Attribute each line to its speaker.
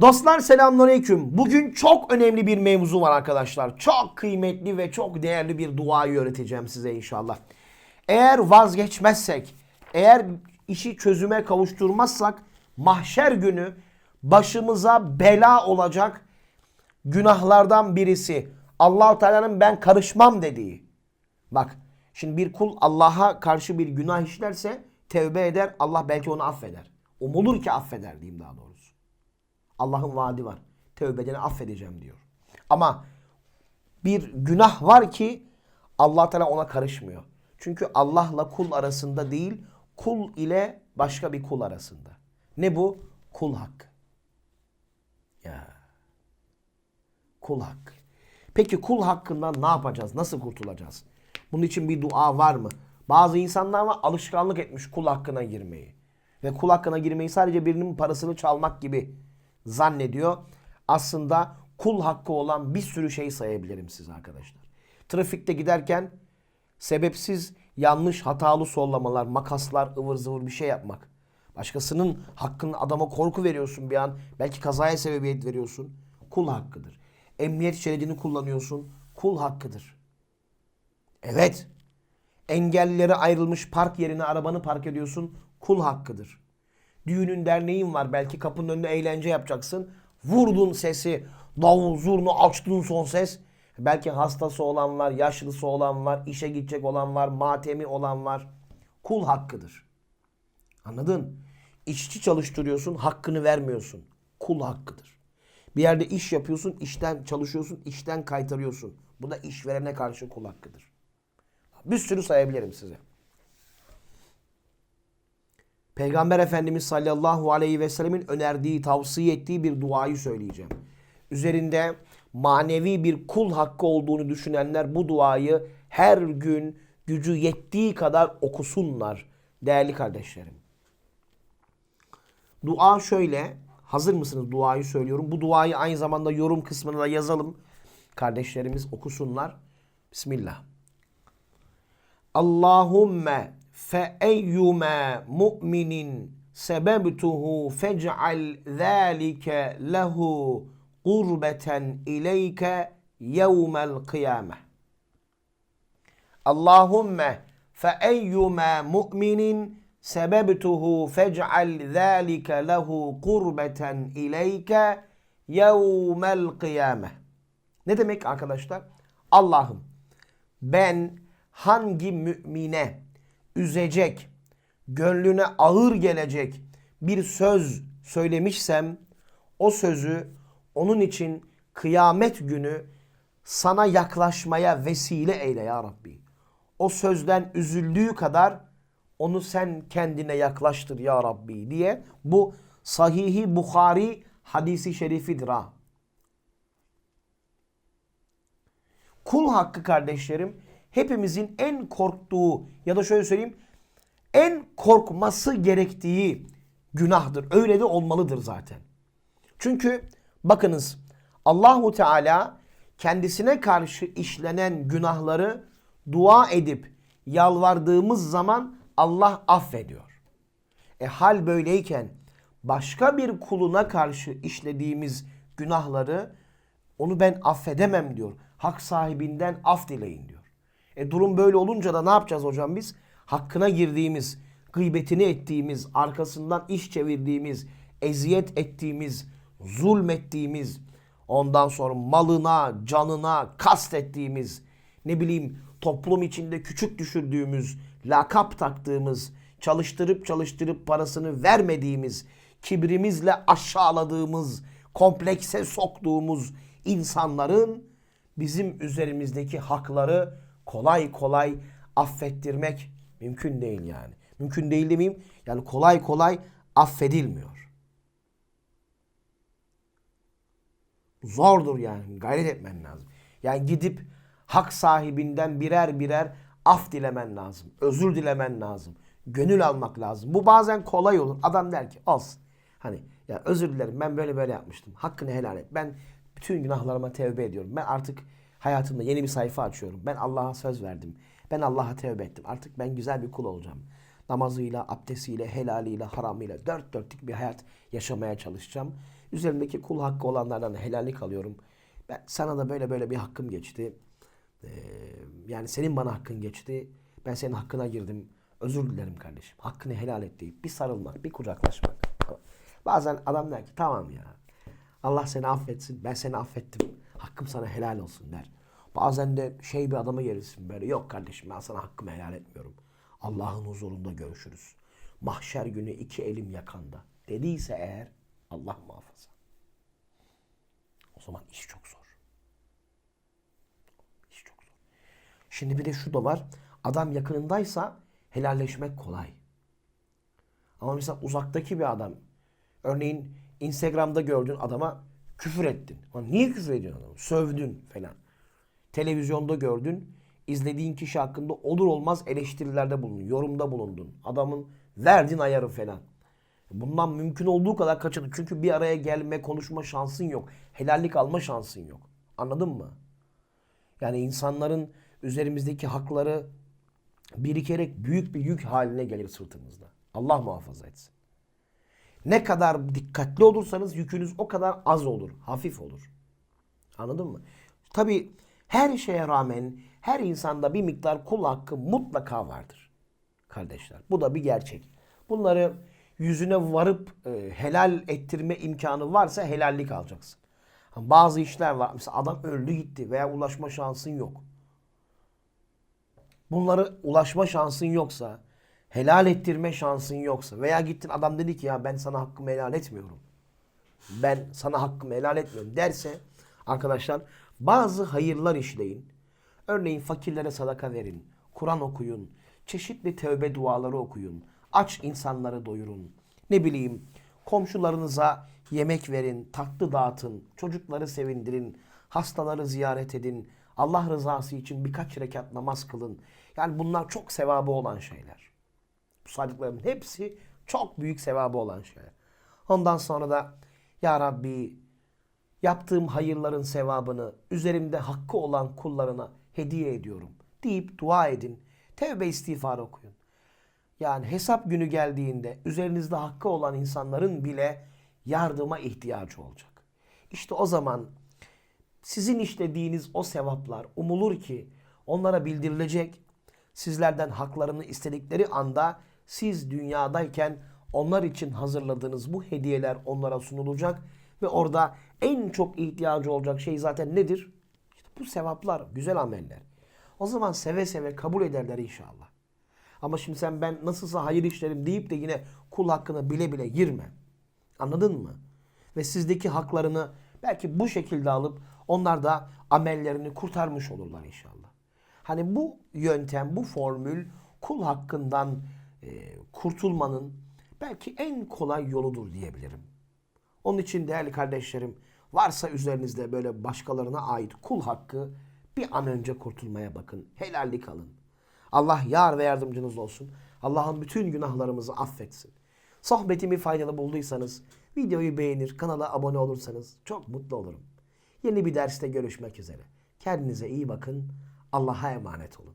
Speaker 1: Dostlar selamünaleyküm. Bugün çok önemli bir mevzu var arkadaşlar. Çok kıymetli ve çok değerli bir duayı öğreteceğim size inşallah. Eğer vazgeçmezsek, eğer işi çözüme kavuşturmazsak mahşer günü başımıza bela olacak günahlardan birisi. Allahu Teala'nın ben karışmam dediği. Bak şimdi bir kul Allah'a karşı bir günah işlerse tevbe eder. Allah belki onu affeder. Umulur ki affeder diyeyim daha doğrusu. Allah'ın vaadi var. Tövbedeni affedeceğim diyor. Ama bir günah var ki Allah Teala ona karışmıyor. Çünkü Allah'la kul arasında değil, kul ile başka bir kul arasında. Ne bu? Kul hakkı. Ya. Kul hakkı. Peki kul hakkından ne yapacağız? Nasıl kurtulacağız? Bunun için bir dua var mı? Bazı insanlar var alışkanlık etmiş kul hakkına girmeyi. Ve kul hakkına girmeyi sadece birinin parasını çalmak gibi zannediyor. Aslında kul hakkı olan bir sürü şey sayabilirim size arkadaşlar. Trafikte giderken sebepsiz yanlış hatalı sollamalar, makaslar, ıvır zıvır bir şey yapmak. Başkasının hakkını adama korku veriyorsun bir an. Belki kazaya sebebiyet veriyorsun. Kul hakkıdır. Emniyet şeridini kullanıyorsun. Kul hakkıdır. Evet. Engellilere ayrılmış park yerine arabanı park ediyorsun. Kul hakkıdır. Düğünün derneğin var. Belki kapının önünde eğlence yapacaksın. Vurdun sesi. Davul zurnu açtın son ses. Belki hastası olan var, yaşlısı olan var, işe gidecek olan var, matemi olan var. Kul hakkıdır. Anladın? İşçi çalıştırıyorsun, hakkını vermiyorsun. Kul hakkıdır. Bir yerde iş yapıyorsun, işten çalışıyorsun, işten kaytarıyorsun. Bu da işverene karşı kul hakkıdır. Bir sürü sayabilirim size. Peygamber Efendimiz sallallahu aleyhi ve sellemin önerdiği, tavsiye ettiği bir duayı söyleyeceğim. Üzerinde manevi bir kul hakkı olduğunu düşünenler bu duayı her gün gücü yettiği kadar okusunlar değerli kardeşlerim. Dua şöyle. Hazır mısınız duayı söylüyorum. Bu duayı aynı zamanda yorum kısmına da yazalım. Kardeşlerimiz okusunlar. Bismillah. Allahümme fe eyyume mu'minin sebebtuhu fec'al zâlike lehu kurbeten ileyke yevmel kıyameh. Allahümme fe eyyume mu'minin sebebtuhu fec'al zâlike lehu kurbeten ileyke yevmel kıyameh. Ne demek arkadaşlar? Allah'ım ben hangi mümine üzecek, gönlüne ağır gelecek bir söz söylemişsem o sözü onun için kıyamet günü sana yaklaşmaya vesile eyle ya Rabbi. O sözden üzüldüğü kadar onu sen kendine yaklaştır ya Rabbi diye bu sahihi Bukhari hadisi şerifidir ha. Kul hakkı kardeşlerim hepimizin en korktuğu ya da şöyle söyleyeyim en korkması gerektiği günahdır. Öyle de olmalıdır zaten. Çünkü bakınız Allahu Teala kendisine karşı işlenen günahları dua edip yalvardığımız zaman Allah affediyor. E hal böyleyken başka bir kuluna karşı işlediğimiz günahları onu ben affedemem diyor. Hak sahibinden af dileyin diyor. E durum böyle olunca da ne yapacağız hocam biz? Hakkına girdiğimiz, gıybetini ettiğimiz, arkasından iş çevirdiğimiz, eziyet ettiğimiz, zulmettiğimiz, ondan sonra malına, canına kastettiğimiz, ne bileyim toplum içinde küçük düşürdüğümüz, lakap taktığımız, çalıştırıp çalıştırıp parasını vermediğimiz, kibrimizle aşağıladığımız, komplekse soktuğumuz insanların bizim üzerimizdeki hakları kolay kolay affettirmek mümkün değil yani. Mümkün değil demeyeyim. Yani kolay kolay affedilmiyor. Zordur yani. Gayret etmen lazım. Yani gidip hak sahibinden birer birer af dilemen lazım. Özür dilemen lazım. Gönül almak lazım. Bu bazen kolay olur. Adam der ki olsun. Hani ya özür dilerim ben böyle böyle yapmıştım. Hakkını helal et. Ben bütün günahlarıma tevbe ediyorum. Ben artık hayatımda yeni bir sayfa açıyorum. Ben Allah'a söz verdim. Ben Allah'a tevbe ettim. Artık ben güzel bir kul olacağım. Namazıyla, abdestiyle, helaliyle, haramıyla dört dörtlük bir hayat yaşamaya çalışacağım. Üzerimdeki kul hakkı olanlardan helallik alıyorum. Ben sana da böyle böyle bir hakkım geçti. Ee, yani senin bana hakkın geçti. Ben senin hakkına girdim. Özür dilerim kardeşim. Hakkını helal et deyip bir sarılmak, bir kucaklaşmak. Bazen adam der ki tamam ya. Allah seni affetsin. Ben seni affettim. Hakkım sana helal olsun der. Bazen de şey bir adama gelirsin böyle. Yok kardeşim ben sana hakkımı helal etmiyorum. Allah'ın huzurunda görüşürüz. Mahşer günü iki elim yakanda. Dediyse eğer Allah muhafaza. O zaman iş çok zor. İş çok zor. Şimdi bir de şu da var. Adam yakınındaysa helalleşmek kolay. Ama mesela uzaktaki bir adam. Örneğin Instagram'da gördüğün adama küfür ettin. Lan niye küfür ediyorsun adamı? Sövdün falan. Televizyonda gördün. izlediğin kişi hakkında olur olmaz eleştirilerde bulundun. Yorumda bulundun. Adamın verdin ayarı falan. Bundan mümkün olduğu kadar kaçın. Çünkü bir araya gelme, konuşma şansın yok. Helallik alma şansın yok. Anladın mı? Yani insanların üzerimizdeki hakları birikerek büyük bir yük haline gelir sırtımızda. Allah muhafaza etsin. Ne kadar dikkatli olursanız yükünüz o kadar az olur, hafif olur. Anladın mı? Tabi her şeye rağmen her insanda bir miktar kul hakkı mutlaka vardır. Kardeşler bu da bir gerçek. Bunları yüzüne varıp e, helal ettirme imkanı varsa helallik alacaksın. Bazı işler var. Mesela adam öldü gitti veya ulaşma şansın yok. Bunları ulaşma şansın yoksa, helal ettirme şansın yoksa veya gittin adam dedi ki ya ben sana hakkımı helal etmiyorum. Ben sana hakkımı helal etmiyorum derse arkadaşlar bazı hayırlar işleyin. Örneğin fakirlere sadaka verin, Kur'an okuyun, çeşitli tövbe duaları okuyun, aç insanları doyurun. Ne bileyim komşularınıza yemek verin, tatlı dağıtın, çocukları sevindirin, hastaları ziyaret edin, Allah rızası için birkaç rekat namaz kılın. Yani bunlar çok sevabı olan şeyler. Bu saydıklarımın hepsi çok büyük sevabı olan şeyler. Ondan sonra da Ya Rabbi yaptığım hayırların sevabını üzerimde hakkı olan kullarına hediye ediyorum deyip dua edin. Tevbe istiğfar okuyun. Yani hesap günü geldiğinde üzerinizde hakkı olan insanların bile yardıma ihtiyacı olacak. İşte o zaman sizin işlediğiniz o sevaplar umulur ki onlara bildirilecek. Sizlerden haklarını istedikleri anda siz dünyadayken onlar için hazırladığınız bu hediyeler onlara sunulacak ve orada en çok ihtiyacı olacak şey zaten nedir? İşte bu sevaplar, güzel ameller. O zaman seve seve kabul ederler inşallah. Ama şimdi sen ben nasılsa hayır işlerim deyip de yine kul hakkını bile bile girme. Anladın mı? Ve sizdeki haklarını belki bu şekilde alıp onlar da amellerini kurtarmış olurlar inşallah. Hani bu yöntem, bu formül kul hakkından e, kurtulmanın belki en kolay yoludur diyebilirim. Onun için değerli kardeşlerim varsa üzerinizde böyle başkalarına ait kul hakkı bir an önce kurtulmaya bakın. Helallik alın. Allah yar ve yardımcınız olsun. Allah'ın bütün günahlarımızı affetsin. Sohbetimi faydalı bulduysanız videoyu beğenir, kanala abone olursanız çok mutlu olurum. Yeni bir derste görüşmek üzere. Kendinize iyi bakın. Allah'a emanet olun.